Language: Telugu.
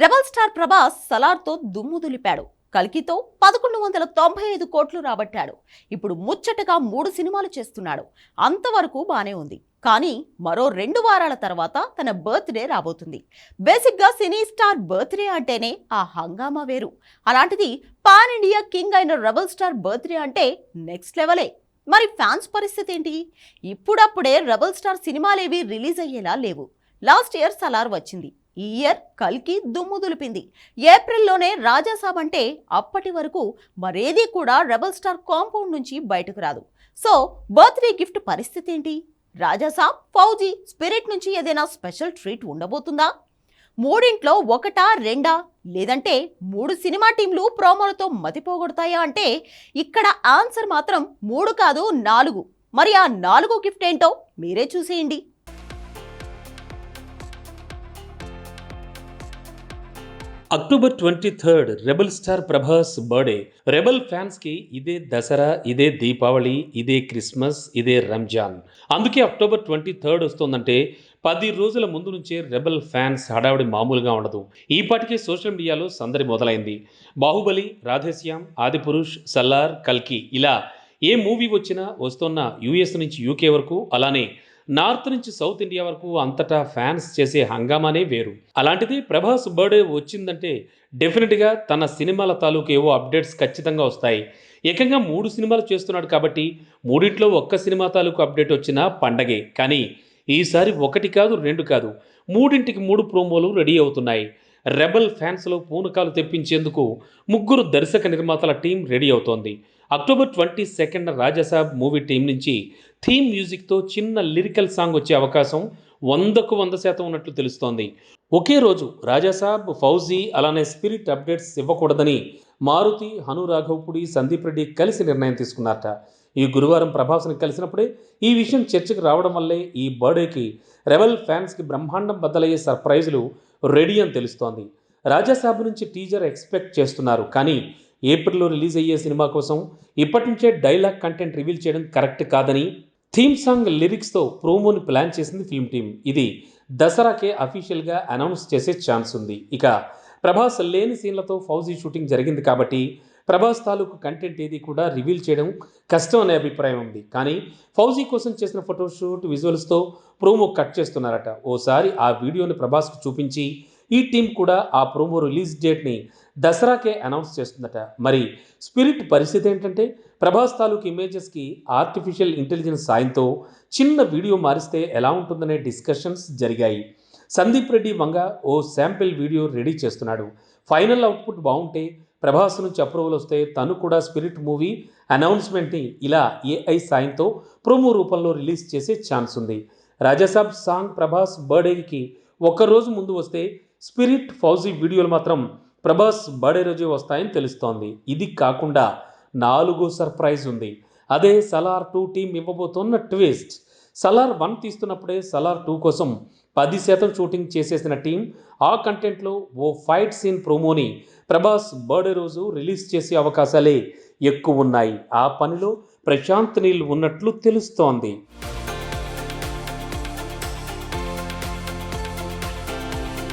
రెబల్ స్టార్ ప్రభాస్ సలార్తో దుమ్ము దులిపాడు. కల్కితో పదకొండు వందల తొంభై ఐదు కోట్లు రాబట్టాడు. ఇప్పుడు ముచ్చటగా మూడు సినిమాలు చేస్తున్నాడు. అంతవరకు బానే ఉంది. కానీ మరో రెండు వారాల తర్వాత తన బర్త్డే రాబోతుంది. బేసిక్గా సినీ స్టార్ బర్త్డే అంటేనే ఆ హంగామా వేరు. అలాంటిది పాన్ ఇండియా కింగ్ అయిన రెబల్ స్టార్ బర్త్డే అంటే నెక్స్ట్ లెవెలే. మరి ఫ్యాన్స్ పరిస్థితి ఏంటి? ఇప్పుడప్పుడే రెబల్ స్టార్ సినిమాలేవి రిలీజ్ అయ్యేలా లేవు. లాస్ట్ ఇయర్ సలార్ వచ్చింది. ఈ ఇయర్ కల్కి దుమ్ము దులిపింది. ఏప్రిల్లోనే రాజాసాబ్ అంటే అప్పటి వరకు మరేది కూడా రెబల్ స్టార్ కాంపౌండ్ నుంచి బయటకు రాదు. సో బర్త్డే గిఫ్ట్ పరిస్థితి ఏంటి? రాజాసాబ్ ఫౌజీ స్పిరిట్ నుంచి ఏదైనా స్పెషల్ ట్రీట్ ఉండబోతుందా? మూడింట్లో ఒకటా రెండా? లేదంటే మూడు సినిమా టీంలు ప్రోమోలతో మతిపోగొడతాయా అంటే ఇక్కడ ఆన్సర్ మాత్రం మూడు కాదు నాలుగు. మరి ఆ నాలుగు గిఫ్ట్ ఏంటో మీరే చూసేయండి. October twenty third rebel star Prabhas birthday. Rebel ఫ్యాన్స్కి ఇదే దసరా ఇదే దీపావళి ఇదే క్రిస్మస్ ఇదే రంజాన్. అందుకే అక్టోబర్ ట్వంటీ థర్డ్ వస్తుందంటే పది రోజుల ముందు నుంచే రెబల్ ఫ్యాన్స్ హడావిడి మామూలుగా ఉండదు. ఈపాటికే సోషల్ మీడియాలో సందడి మొదలైంది. బాహుబలి రాధేశ్యామ్ ఆదిపురుష్ సల్లార్ కల్కి ఇలా ఏ మూవీ వచ్చినా వస్తున్న యూఎస్ నుంచి యూకే వరకు అలానే నార్త్ నుంచి సౌత్ ఇండియా వరకు అంతటా ఫ్యాన్స్ చేసే హంగామానే వేరు. అలాంటిది ప్రభాస్ బర్త్డే వచ్చిందంటే డెఫినెట్గా తన సినిమాల తాలూకు ఏవో అప్డేట్స్ ఖచ్చితంగా వస్తాయి. ఏకంగా మూడు సినిమాలు చేస్తున్నాడు కాబట్టి మూడింట్లో ఒక్క సినిమా తాలూకు అప్డేట్ వచ్చినా పండగే. కానీ ఈసారి ఒకటి కాదు రెండు కాదు మూడింటికి మూడు ప్రోమోలు రెడీ అవుతున్నాయి. రెబల్ ఫ్యాన్స్లో పూనకాలు తెప్పించేందుకు ముగ్గురు దర్శక నిర్మాతల టీం రెడీ అవుతోంది. October twenty second Rajasaab movie team నుంచి థీమ్ మ్యూజిక్తో చిన్న లిరికల్ సాంగ్ వచ్చే అవకాశం వందకు వంద శాతం ఉన్నట్లు తెలుస్తోంది. ఒకే రోజు రాజాసాబ్ ఫౌజీ అలానే స్పిరిట్ అప్డేట్స్ ఇవ్వకూడదని మారుతి హను రాఘవపుడి సందీప్ రెడ్డి కలిసి నిర్ణయం తీసుకున్నారట. ఈ గురువారం ప్రభాస్ని కలిసినప్పుడే ఈ విషయం చర్చకు రావడం వల్లే ఈ బర్త్డేకి రెవెల్ ఫ్యాన్స్కి బ్రహ్మాండం బద్దలయ్యే సర్ప్రైజులు రెడీ అని తెలుస్తోంది. రాజాసాబ్ నుంచి టీజర్ ఎక్స్పెక్ట్ చేస్తున్నారు. కానీ ఏప్రిల్లో రిలీజ్ అయ్యే సినిమా కోసం ఇప్పటి నుంచే డైలాగ్ కంటెంట్ రివీల్ చేయడం కరెక్ట్ కాదని థీమ్ సాంగ్ లిరిక్స్తో ప్రోమోని ప్లాన్ చేసింది ఫిల్మ్ టీమ్. ఇది దసరాకే అఫీషియల్గా అనౌన్స్ చేసే ఛాన్స్ ఉంది. ఇక ప్రభాస్ లేని సీన్లతో ఫౌజీ షూటింగ్ జరిగింది కాబట్టి ప్రభాస్ తాలూకు కంటెంట్ ఏది కూడా రివీల్ చేయడం కష్టం అనే అభిప్రాయం ఉంది. కానీ ఫౌజీ కోసం చేసిన ఫోటోషూట్ విజువల్స్తో ప్రోమో కట్ చేస్తున్నారట. ఓసారి ఆ వీడియోని ప్రభాస్కు చూపించి ఈ టీం కూడా ఆ ప్రోమో రిలీజ్ డేట్ని దసరాకే అనౌన్స్ చేస్తుందట. మరి స్పిరిట్ పరిస్థితి ఏంటంటే ప్రభాస్ తాలూకు ఇమేజెస్కి ఆర్టిఫిషియల్ ఇంటెలిజెన్స్ సాయంతో చిన్న వీడియో మారిస్తే ఎలా ఉంటుందనే డిస్కషన్స్ జరిగాయి. సందీప్ రెడ్డి వంగ ఓ శాంపిల్ వీడియో రెడీ చేస్తున్నాడు. ఫైనల్ అవుట్పుట్ బాగుంటే ప్రభాస్ నుంచి అప్రూవల్ వస్తే తను కూడా స్పిరిట్ మూవీ అనౌన్స్మెంట్ని ఇలా ఏఐ సాయంతో ప్రోమో రూపంలో రిలీజ్ చేసే ఛాన్స్ ఉంది. రాజాసాబ్ సాంగ్ ప్రభాస్ బర్త్డేకి ఒక్కరోజు ముందు వస్తే స్పిరిట్ ఫౌజీ వీడియోలు మాత్రం ప్రభాస్ బర్త్డే రోజే వస్తాయని తెలుస్తోంది. ఇది కాకుండా నాలుగో సర్ప్రైజ్ ఉంది. అదే సలార్ టూ టీం ఇవ్వబోతున్న ట్విస్ట్. సలార్ వన్ తీస్తున్నప్పుడే సలార్ టూ కోసం పది శాతం షూటింగ్ చేసేసిన టీం ఆ కంటెంట్లో ఓ ఫైట్ సీన్ ప్రోమోని ప్రభాస్ బర్త్డే రోజు రిలీజ్ చేసే అవకాశాలే ఎక్కువ ఉన్నాయి. ఆ పనిలో ప్రశాంత్ నీల్ ఉన్నట్లు తెలుస్తోంది.